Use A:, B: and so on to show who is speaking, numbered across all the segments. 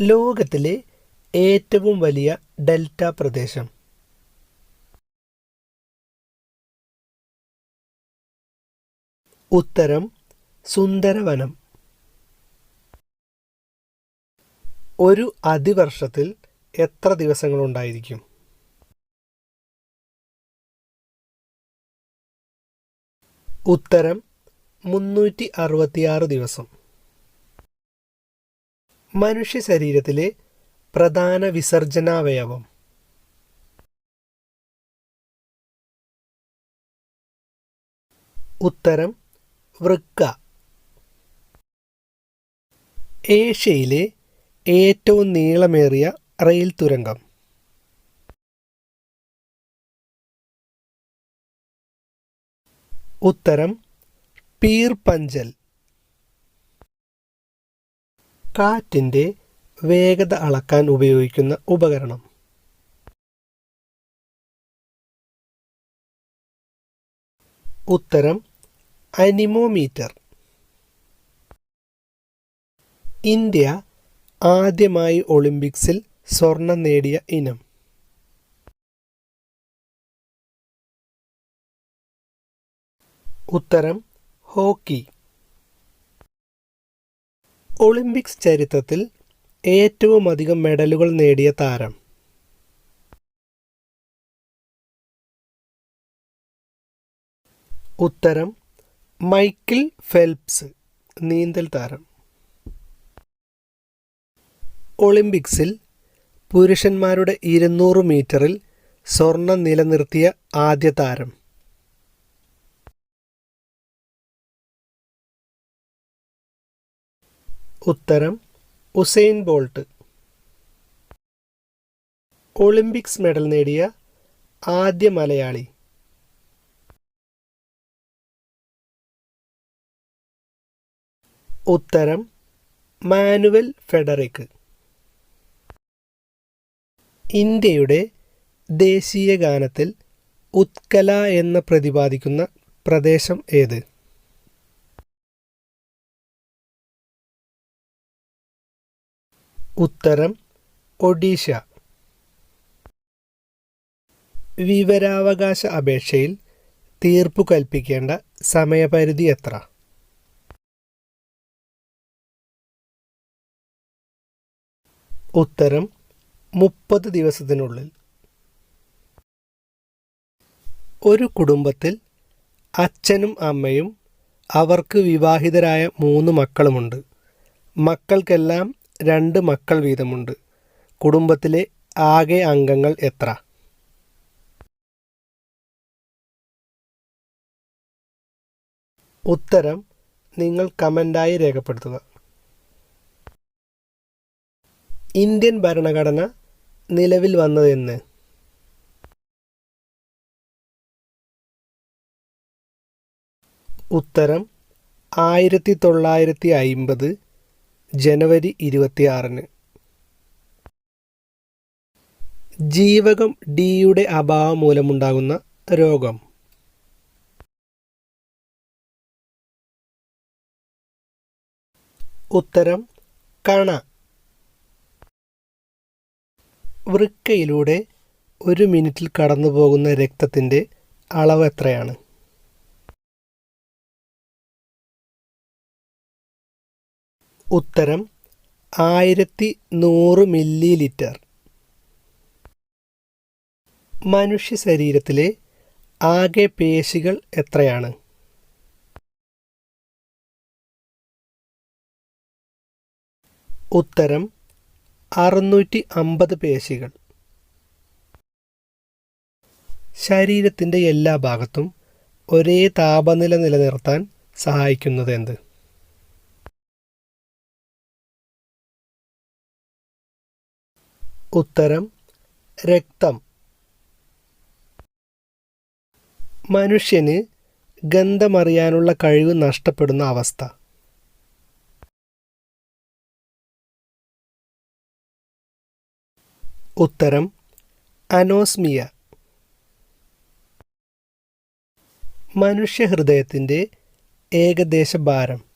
A: ലോകത്തിലെ ഏറ്റവും വലിയ ഡെൽറ്റ പ്രദേശം. ഉത്തരം സുന്ദരവനം. ഒരു അതിവർഷത്തിൽ എത്ര ദിവസങ്ങളുണ്ടായിരിക്കും? ഉത്തരം മുന്നൂറ്റി അറുപത്തിയാറ് ദിവസം. മനുഷ്യ ശരീരത്തിലെ പ്രധാന വിസർജനാവയവം. ഉത്തരം വൃക്ക. ഏഷ്യയിലെ ഏറ്റവും നീളമേറിയ റെയിൽ തുരങ്കം. ഉത്തരം പീർ പഞ്ചൽ കാറ്റിന്റെ വേഗത അളക്കാൻ ഉപയോഗിക്കുന്ന ഉപകരണം. ഉത്തരം അനിമോമീറ്റർ. ഇന്ത്യ ആദ്യമായി ഒളിമ്പിക്സിൽ സ്വർണം നേടിയ ഇനം. ഉത്തരം ഹോക്കി. ഒളിമ്പിക്സ് ചരിത്രത്തിൽ ഏറ്റവും അധികം മെഡലുകൾ നേടിയ താരം. ഉത്തരം മൈക്കിൾ ഫെൽപ്സ് നീന്തൽ താരം. ഒളിമ്പിക്സിൽ പുരുഷന്മാരുടെ ഇരുന്നൂറ് മീറ്ററിൽ സ്വർണം നിലനിർത്തിയ ആദ്യ താരം. ഉത്തരം ഉസൈൻ ബോൾട്ട്. ഒളിമ്പിക്സ് മെഡൽ നേടിയ ആദ്യ മലയാളി. ഉത്തരം മാനുവൽ ഫെഡറിക്. ഇന്ത്യയുടെ ദേശീയ ഗാനത്തിൽ ഉത്കല എന്ന് പ്രതിപാദിക്കുന്ന പ്രദേശം ഏത്? ഉത്തരം ഒഡീഷ. വിവരാവകാശ അപേക്ഷയിൽ തീർപ്പു കൽപ്പിക്കേണ്ട സമയപരിധി എത്ര? ഉത്തരം മുപ്പത് ദിവസത്തിനുള്ളിൽ. ഒരു കുടുംബത്തിൽ അച്ഛനും അമ്മയും അവർക്ക് വിവാഹിതരായ മൂന്ന് മക്കളുമുണ്ട്. മക്കൾക്കെല്ലാം രണ്ട് മക്കൾ വീതമുണ്ട്. കുടുംബത്തിലെ ആകെ അംഗങ്ങൾ എത്ര? ഉത്തരം നിങ്ങൾ കമന്റായി രേഖപ്പെടുത്തുക. ഇന്ത്യൻ ഭരണഘടന നിലവിൽ വന്നതെന്ന് ഉത്തരം ആയിരത്തി തൊള്ളായിരത്തി അയിമ്പത് ജനുവരി ഇരുപത്തിയാറിന്. ജീവകം ഡിയുടെ അഭാവം മൂലമുണ്ടാകുന്ന രോഗം. ഉത്തരം കണ. വൃക്കയിലൂടെ ഒരു മിനിറ്റിൽ കടന്നു പോകുന്ന രക്തത്തിന്റെ അളവ് എത്രയാണ്? ഉത്തരം ആയിരത്തി നൂറ് മില്ലി ലിറ്റർ മനുഷ്യ ശരീരത്തിലെ ആകെ പേശികൾ എത്രയാണ്? ഉത്തരം അറുന്നൂറ്റി അമ്പത് പേശികൾ. ശരീരത്തിന്റെ എല്ലാ ഭാഗത്തും ഒരേ താപനില നിലനിർത്താൻ സഹായിക്കുന്നത് എന്ത്? ഉത്തരം രക്തം. മനുഷ്യന് ഗന്ധമറിയാനുള്ള കഴിവ് നഷ്ടപ്പെടുന്ന അവസ്ഥ. ഉത്തരം അനോസ്മിയ. മനുഷ്യ മനുഷ്യഹൃദയത്തിന്റെ ഏകദേശ ഭാരം.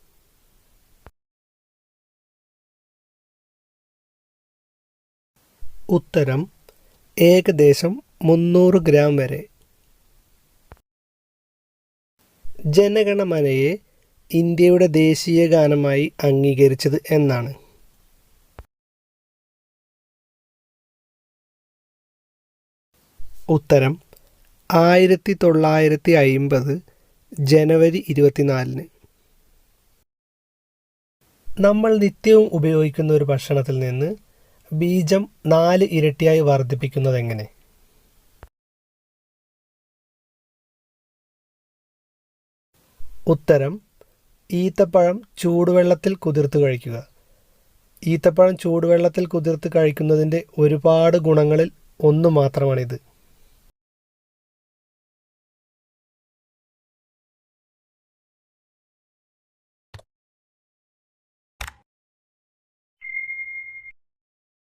A: ഉത്തരം ഏകദേശം മുന്നൂറ് ഗ്രാം വരെ. ജനഗണമനയെ ഇന്ത്യയുടെ ദേശീയ ഗാനമായി അംഗീകരിച്ചത് എന്നാണ്. ഉത്തരം ആയിരത്തി തൊള്ളായിരത്തി അയിമ്പത് ജനുവരി ഇരുപത്തിനാലിന്. നമ്മൾ നിത്യവും ഉപയോഗിക്കുന്ന ഒരു ഭക്ഷണത്തിൽ നിന്ന് ബീജം നാല് ഇരട്ടിയായി വർദ്ധിപ്പിക്കുന്നത് എങ്ങനെ? ഉത്തരം ഈത്തപ്പഴം ചൂടുവെള്ളത്തിൽ കുതിർത്ത് കഴിക്കുക. ഈത്തപ്പഴം ചൂടുവെള്ളത്തിൽ കുതിർത്ത് കഴിക്കുന്നതിന്റെ ഒരുപാട് ഗുണങ്ങളിൽ ഒന്ന് മാത്രമാണിത്.